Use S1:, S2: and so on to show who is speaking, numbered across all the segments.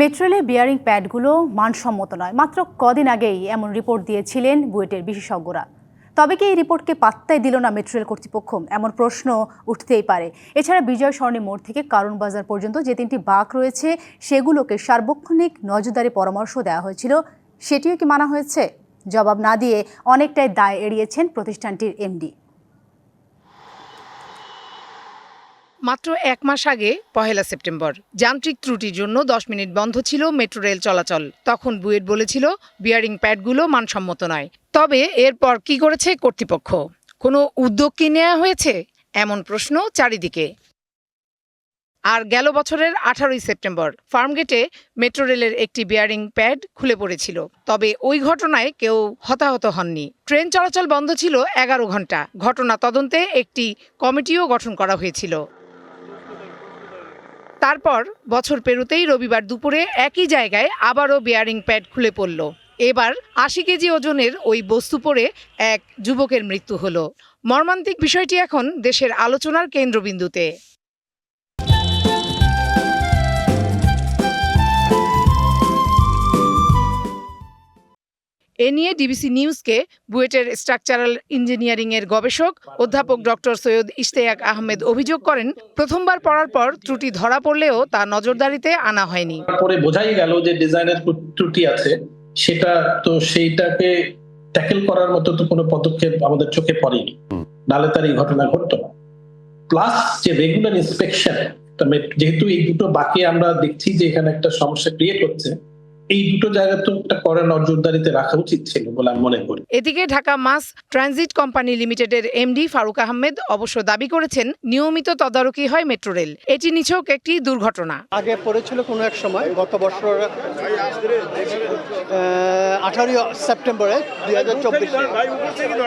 S1: মেট্রোলে bearing প্যাডগুলো মানসম্মত নয়। মাত্র কদিন আগেই এমন রিপোর্ট দিয়েছিলেন বুয়েটের বিশেষজ্ঞরা। তবে কি এই রিপোর্টকে পাত্তাই দিল না মেট্রোরেল কর্তৃপক্ষ? এমন প্রশ্ন উঠতেই পারে। এছাড়া বিজয় সরণি মোড় থেকে কারণ বাজার পর্যন্ত যে তিনটি বাঁক রয়েছে, সেগুলোকে সার্বক্ষণিক নজরদারি পরামর্শ দেওয়া হয়েছিল। সেটিও কি মানা হয়েছে? জবাব না দিয়ে অনেকটাই দায় এড়িয়েছেন প্রতিষ্ঠানটির এমডি
S2: মাত্র এক মাস আগে, পহেলা সেপ্টেম্বর। যান্ত্রিক ত্রুটির জন্য দশ মিনিট বন্ধ ছিল মেট্রো রেল চলাচল। তখন বুয়েট বলেছিল, বিয়ারিং প্যাডগুলো মানসম্মত নয়। তবে এরপর কি করেছে কর্তৃপক্ষ? কোনো উদ্যোগ কি নেওয়া হয়েছে? এমন প্রশ্ন চারিদিকে। আর গেল বছরের আঠারোই সেপ্টেম্বর, ফার্মগেটে মেট্রো রেলের একটি বিয়ারিং প্যাড খুলে পড়েছিল। তবে ওই ঘটনায় কেউ হতাহত হননি। ট্রেন চলাচল বন্ধ ছিল এগারো ঘণ্টা। ঘটনা তদন্তে একটি কমিটিও গঠন করা হয়েছিল। তারপর বছর পেরোতেই রবিবার দুপুরে একই জায়গায় আবারও বেয়ারিং প্যাড খুলে পড়ল। এবার আশি কেজি ওজনের ওই বস্তু পরে এক যুবকের মৃত্যু হলো। মর্মান্তিক বিষয়টি এখন দেশের আলোচনার কেন্দ্রবিন্দুতে। এ নিয়ে ডিবিসি নিউজকে বুয়েটের স্ট্রাকচারাল ইঞ্জিনিয়ারিং এর গবেষক অধ্যাপক ডক্টর সৈয়দ ইশতেয়াক আহমেদ অভিযোগ করেন প্রথমবার পড়ার পর ত্রুটি ধরা পড়লেও তা নজরদারিতে আনা হয়নি।
S3: পরে বোঝাই গেল যে ডিজাইনের ত্রুটি আছে সেটা তো সেইটাকে ট্যাকেল করার মতো তো কোনো পদক্ষেপ আমাদের চোখে পড়েনি। নালে তার এই ঘটনা ঘটতো না। প্লাস যে রেগুলার ইন্সপেকশন যেহেতু এই দুটো বাকি আমরা দেখছি যে এখানে একটা সমস্যা ক্রিয়েট হচ্ছে এই দুটো জায়গা তো একটা করে নজরদারিতে রাখা উচিত ছিল বলে আমি মনে করি।
S2: এদিকে ঢাকা মাস ট্রানজিট কোম্পানি লিমিটেডের এমডি ফারুক আহমেদ অবশ্য দাবি করেছেন নিয়মিত তদারকি হয় মেট্রো রেল। এটি নিছক একটি দুর্ঘটনা।
S4: আগে পড়েছিল কোনো এক সময় গত বছর আঠারোই সেপ্টেম্বরে দুই হাজার চব্বিশ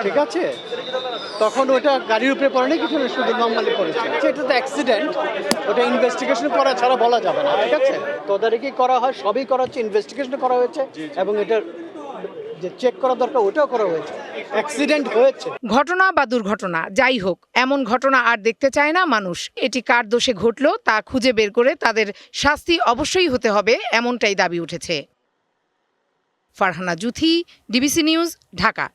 S4: ঠিক আছে? তখন ওটা গাড়ির উপরে পড়েনি কিছু না শুধু নর্মালি পড়েছে। আচ্ছা, এটা তো অ্যাক্সিডেন্ট ওটা ইনভেস্টিগেশন করা ছাড়া বলা যাবে না ঠিক আছে? তদারকি করা হয় সবই করা হচ্ছে ইনভেস্টিগেশন করা হয়েছে এবং এটার যে চেক করা দরকার ওটাও করা হয়েছে। অ্যাক্সিডেন্ট হয়েছে।
S2: ঘটনা বা দুর্ঘটনা যাই হোক এমন ঘটনা আর দেখতে চায় না মানুষ। এটি কার দোষে ঘটলো তা খুঁজে বের করে তাদের শাস্তি অবশ্যই হতে হবে এমনটাই দাবি উঠেছে। Farhana Juthi DBC news Dhaka.